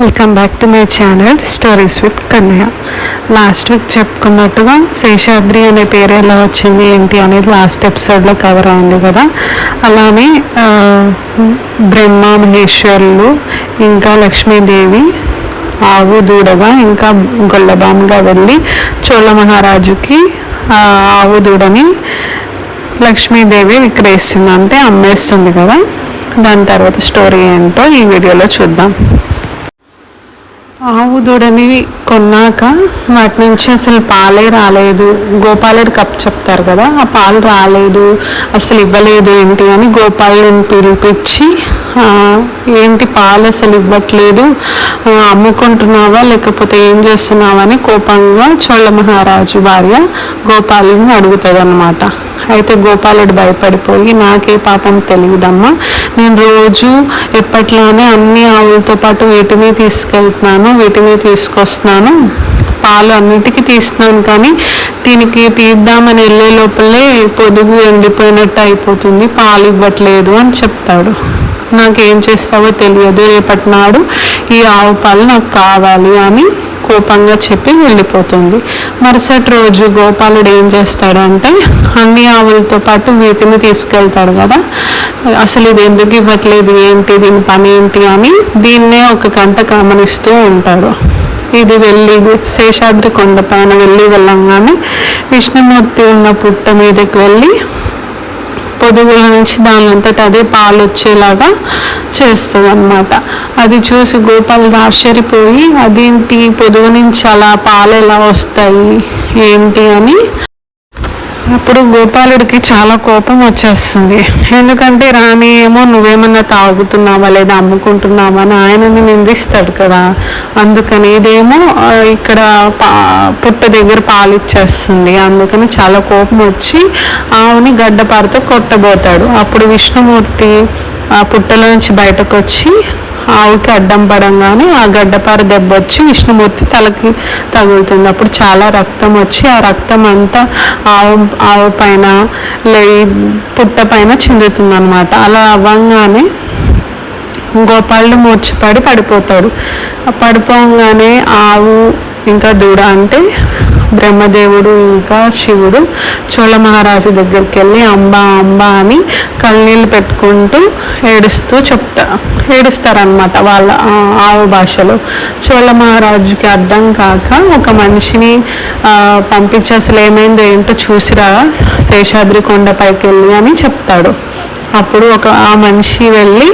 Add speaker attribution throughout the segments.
Speaker 1: Welcome back to my channel stories with Kannayya last week చెప్పుకున్నట్టుగా శేషాద్రి అనే పేరు ఎలా వచ్చింది ఏంటి అనేది లాస్ట్ ఎపిసోడ్లో కవర్ అయింది కదా. అలానే బ్రహ్మ మహేశ్వరులు ఇంకా లక్ష్మీదేవి ఆవు దూడగా ఇంకా గొల్లబాముగా వెళ్ళి చోళ మహారాజుకి ఆవు దూడని లక్ష్మీదేవి విక్రయిస్తుంది అంటే అమ్మేస్తుంది కదా. దాని తర్వాత స్టోరీ ఏంటో ఈ వీడియోలో చూద్దాం. ఆవు దూడని కొన్నాక వాటి నుంచి అసలు పాలే రాలేదు. గోపాలుడు కప్ చెప్తారు కదా ఆ పాలు రాలేదు అసలు ఇవ్వలేదు ఏంటి అని గోపాలుడిని పిలిపించి ఏంటి పాలు అసలు ఇవ్వట్లేదు అమ్ముకుంటున్నావా లేకపోతే ఏం చేస్తున్నావా అని కోపంగా చోళ మహారాజు భార్య గోపాలుని అడుగుతుంది అనమాట అయితే గోపాలుడు భయపడిపోయి నాకే పాపం తెలియదమ్మా. నేను రోజు ఎప్పట్లానే అన్ని ఆవులతో పాటు వీటిని తీసుకెళ్తున్నాను వీటిని తీసుకొస్తున్నాను. పాలు అన్నిటికీ తీస్తున్నాను కానీ దీనికి తీద్దామని వెళ్ళే లోపలే పొదుగు ఎండిపోయినట్టు అయిపోతుంది పాలు ఇవ్వట్లేదు అని చెప్తాడు. నాకేం చేస్తావో తెలియదు రేపటి నాడు ఈ ఆవు పాలు నాకు కావాలి అని కోపంగా చెప్పి వెళ్ళిపోతుంది. మరుసటి రోజు గోపాలుడు ఏం చేస్తాడంటే అన్ని ఆవులతో పాటు వీటిని తీసుకెళ్తాడు కదా. అసలు ఇది ఎందుకు ఇవ్వట్లేదు? ఏంటి దీని పని ఏంటి అని దీన్నే ఒక గంట గమనిస్తూ ఉంటాడు. ఇది వెళ్ళి శేషాద్రి కొండ పైన వెళ్ళి వెళ్ళంగానే విష్ణుమూర్తి ఉన్న పుట్ట మీదకి వెళ్ళి పొదుగుల నుంచి దానంతట అదే పాలు వచ్చేలాగా చేస్తుంది అనమాట అది చూసి గోపాలుడు ఆశ్చర్యపోయి అదేంటి? పొదుగు నుంచి అలా పాలు ఎలా వస్తాయి? ఏంటి? అని అప్పుడు గోపాలుడికి చాలా కోపం వచ్చేస్తుంది. ఎందుకంటే రాణి ఏమో నువ్వేమన్నా తాగుతున్నావా లేదా అమ్ముకుంటున్నావా అని ఆయనని నిందిస్తాడు కదా. అందుకని ఇదేమో ఇక్కడ పా పుట్ట దగ్గర పాలు ఇచ్చేస్తుంది. అందుకని చాలా కోపం వచ్చి ఆవుని గడ్డపారతో కొట్టబోతాడు. అప్పుడు విష్ణుమూర్తి ఆ పుట్టలోంచి బయటకు వచ్చి ఆవుకి అడ్డం పడంగానే ఆ గడ్డపార దెబ్బ వచ్చి విష్ణుమూర్తి తలకి తగులుతుంది. అప్పుడు చాలా రక్తం వచ్చి ఆ రక్తం అంతా ఆవు ఆవు పైన లే పుట్ట పైన చిందుతుంది అనమాట అలా అవ్వంగానే గోపాలుడు మూర్చిపడి పడిపోతాడు. పడిపోగానే ఆవు ఇంకా దూడ అంటే బ్రహ్మదేవుడు ఇంకా శివుడు చోళ మహారాజు దగ్గరికి వెళ్ళి అంబా అంబా అని కళ్ళనీళ్ళు పెట్టుకుంటూ ఏడుస్తూ చెప్తా ఏడుస్తారనమాట వాళ్ళ ఆవు భాషలో. చోళ మహారాజుకి అర్థం కాక ఒక మనిషిని పంపించి అసలు ఏమైందో ఏంటో చూసిరా శేషాద్రి కొండపైకి వెళ్ళి అని చెప్తాడు. అప్పుడు ఒక ఆ మనిషి వెళ్ళి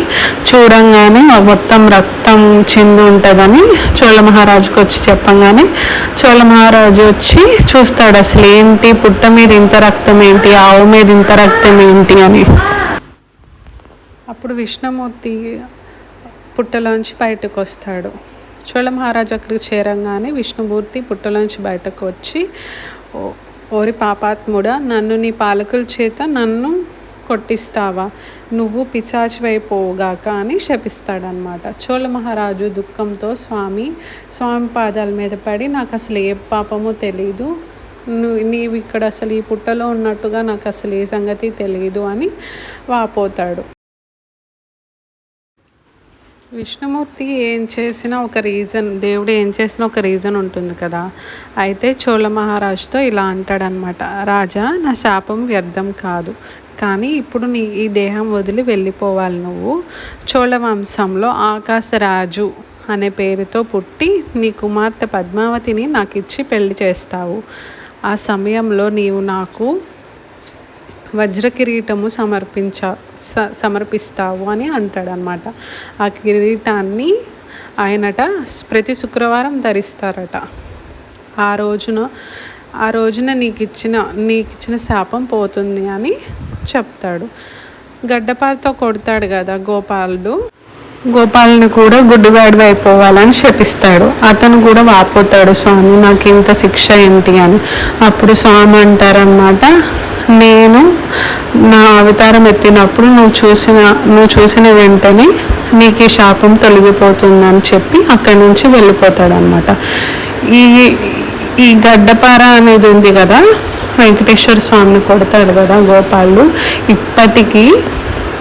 Speaker 1: చూడంగానే మొత్తం రక్తం చింది ఉంటుందని చోళ మహారాజుకి వచ్చి చెప్పంగానే చోళ మహారాజు వచ్చి చూస్తాడు అసలు ఏంటి పుట్ట మీద ఇంత రక్తం ఏంటి ఆవు మీద ఇంత రక్తం ఏంటి అని. అప్పుడు విష్ణుమూర్తి పుట్టలోంచి బయటకు వస్తాడు. చోళ మహారాజు అక్కడికి చేరంగానే విష్ణుమూర్తి పుట్టలోంచి బయటకు వచ్చి ఓరి పాపాత్ముడా నన్ను నీ పాలకుల చేత నన్ను కొట్టిస్తావా? నువ్వు పిచాచివైపోగాక అని శపిస్తాడనమాట చోళ మహారాజు దుఃఖంతో స్వామి స్వామి పాదాల మీద పడి నాకు అసలు ఏ పాపమో తెలీదు. నువ్వు నీవు ఇక్కడ అసలు ఈ పుట్టలో ఉన్నట్టుగా నాకు అసలు ఏ సంగతి తెలియదు అని వాపోతాడు. విష్ణుమూర్తి ఏం చేసినా ఒక రీజన్ దేవుడు ఏం చేసినా ఒక రీజన్ ఉంటుంది కదా. అయితే చోళ మహారాజుతో ఇలా అంటాడనమాట రాజా నా శాపం వ్యర్థం కాదు. కానీ ఇప్పుడు నీ ఈ దేహం వదిలి వెళ్ళిపోవాలి నువ్వు. చోళ వంశంలో ఆకాశరాజు అనే పేరుతో పుట్టి నీ కుమార్తె పద్మావతిని నాకు ఇచ్చి పెళ్ళి చేస్తావు. ఆ సమయంలో నీవు నాకు వజ్ర కిరీటము సమర్పించ స- సమర్పిస్తావు అని అంటాడనమాట ఆ కిరీటాన్ని ఆయనట ప్రతి శుక్రవారం ధరిస్తారట. ఆ రోజున ఆ రోజున నీకు ఇచ్చిన నీకు ఇచ్చిన శాపం పోతుంది అని చెప్తాడు. గడ్డపారతో కొడతాడు కదా గోపాలుడు. గోపాలని కూడా గుడ్డివాడు అయిపోవాలని శపిస్తాడు. అతను కూడా వాపోతాడు స్వామి నాకు ఇంత శిక్ష ఏంటి? అని. అప్పుడు స్వామి అంటారనమాట నేను నా అవతారం ఎత్తినప్పుడు నువ్వు చూసిన నువ్వు చూసిన వెంటనే నీకు ఈ శాపం తొలగిపోతుందని చెప్పి అక్కడి నుంచి వెళ్ళిపోతాడనమాట ఈ ఈ గడ్డపార అనేది ఉంది కదా వెంకటేశ్వర స్వామిని కొడతాడు కదా గోపాలు ఇప్పటికీ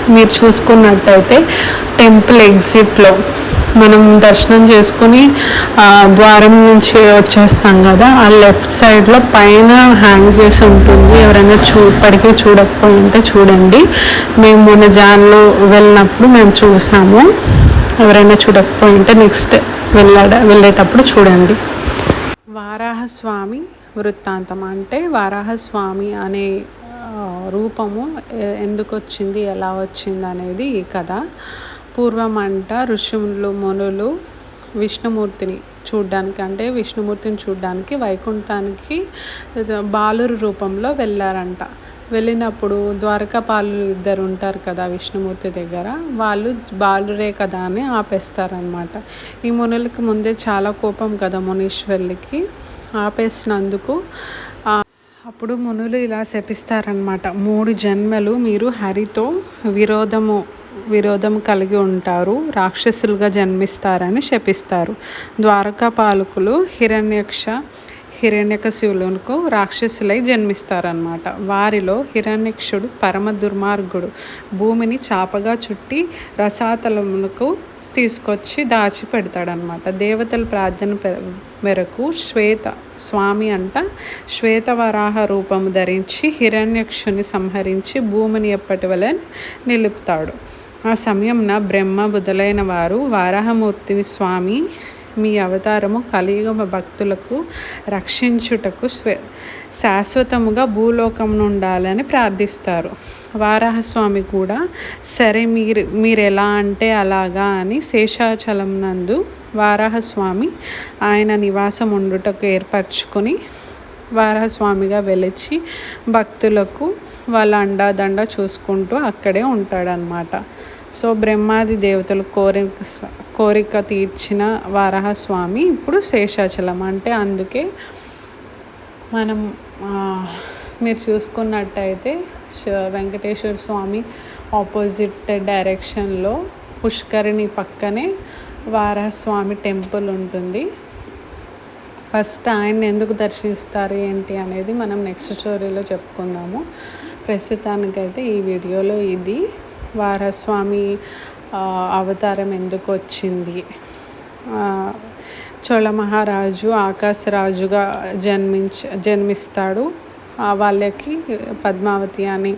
Speaker 1: మీరు చూసుకున్నట్టయితే టెంపుల్ ఎగ్జిట్లో
Speaker 2: మనం దర్శనం చేసుకుని ద్వారం నుంచి వచ్చేస్తాం కదా ఆ లెఫ్ట్ సైడ్లో పైన హ్యాంగ్ చేసి ఉంటుంది. ఎవరైనా చూ ఇప్పటికీ చూడకపోయి ఉంటే చూడండి. మేము మొన్న జాన్లో వెళ్ళినప్పుడు మేము చూసాము. ఎవరైనా చూడకపోయి ఉంటే నెక్స్ట్ వెళ్ళాడ వెళ్ళేటప్పుడు చూడండి. వారాహస్వామి వృత్తాంతం అంటే వారాహస్వామి అనే రూపము ఎందుకు వచ్చింది ఎలా వచ్చింది అనేది ఈ కథ. పూర్వం అంట ఋషులు మునులు విష్ణుమూర్తిని చూడ్డానికి అంటే విష్ణుమూర్తిని చూడ్డానికి వైకుంఠానికి బాలురు రూపంలో వెళ్ళారంట. వెళ్ళినప్పుడు ద్వారకాపాలు ఇద్దరు ఉంటారు కదా విష్ణుమూర్తి దగ్గర వాళ్ళు బాలురే కదా అని ఆపేస్తారనమాట ఈ మునులకి ముందే చాలా కోపం కదా మునీశ్వరులకి. ఆపేసినందుకు అప్పుడు మునులు ఇలా శపిస్తారనమాట మూడు జన్మలు మీరు హరితో విరోధము విరోధం కలిగి ఉంటారు రాక్షసులుగా జన్మిస్తారని శపిస్తారు. ద్వారకా పాలకులు హిరణ్యక్ష హిరణ్యకశివులకు రాక్షసులై జన్మిస్తారనమాట వారిలో హిరణ్యక్షుడు పరమ దుర్మార్గుడు. భూమిని చాపగా చుట్టి రసాతలములకు తీసుకొచ్చి దాచి పెడతాడనమాట దేవతల ప్రార్థన మేరకు శ్వేత స్వామి అంట శ్వేతవరాహ రూపము ధరించి హిరణ్యక్షుని సంహరించి భూమిని ఎప్పటి వలె నిలుపుతాడు. ఆ సమయంన బ్రహ్మ బుధలైన వారు వారాహమూర్తిని స్వామి మీ అవతారము కలియుగ భక్తులకు రక్షించుటకు శాశ్వతముగా భూలోకం ఉండాలని ప్రార్థిస్తారు. వారాహస్వామి కూడా సరే మీరు మీరు ఎలా అంటే అలాగా అని శేషాచలం నందు వారాహస్వామి ఆయన నివాసం ఉండుటకు ఏర్పరచుకొని వారాహస్వామిగా వెలిచి భక్తులకు వాళ్ళ అండాదండ చూసుకుంటూ అక్కడే ఉంటాడనమాట సో బ్రహ్మాది దేవతలు కోరిక కోరిక తీర్చిన వారాహస్వామి ఇప్పుడు శేషాచలం. అంటే అందుకే మనం మీరు చూసుకున్నట్టయితే వెంకటేశ్వర స్వామి ఆపోజిట్ డైరెక్షన్లో పుష్కరిణి పక్కనే వారహస్వామి టెంపుల్ ఉంటుంది. ఫస్ట్ ఆయన్ని ఎందుకు దర్శిస్తారు ఏంటి అనేది మనం నెక్స్ట్ స్టోరీలో చెప్పుకుందాము. ప్రస్తుతానికైతే ఈ వీడియోలో ఇది. వారస్వామి అవతారం ఎందుకు వచ్చింది? చోళ మహారాజు ఆకాశరాజుగా జన్మించ జన్మిస్తాడు. ఆ, వాళ్ళకి పద్మావతి అని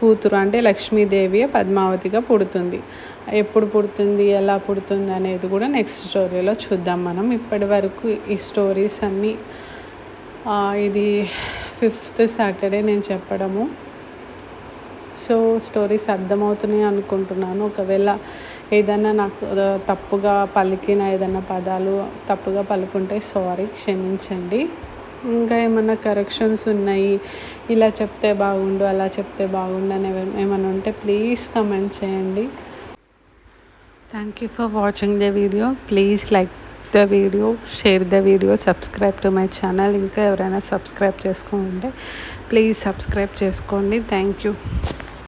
Speaker 2: కూతురు అంటే లక్ష్మీదేవి పద్మావతిగా పుడుతుంది. ఎప్పుడు పుడుతుంది ఎలా పుడుతుంది అనేది కూడా నెక్స్ట్ స్టోరీలో చూద్దాం మనం. ఇప్పటి వరకు ఈ స్టోరీస్ అన్నీ ఇది ఫిఫ్త్ సాటర్డే నేను చెప్పడము. సో స్టోరీస్ అర్థమవుతున్నాయి అనుకుంటున్నాను. ఒకవేళ ఏదైనా నాకు తప్పుగా పలికిన ఏదైనా పదాలు తప్పుగా పలుకుంటే సారీ క్షమించండి. ఇంకా ఏమైనా కరెక్షన్స్ ఉన్నాయి ఇలా చెప్తే బాగుండు అలా చెప్తే బాగుండు అని ఏమైనా ఉంటే ప్లీజ్ కమెంట్ చేయండి. Thank you for watching the video please like the video share the video subscribe to my channel ఇంకా ఎవరైనా సబ్స్క్రైబ్ చేసుకుంటే ప్లీజ్ సబ్స్క్రైబ్ చేసుకోండి. Thank you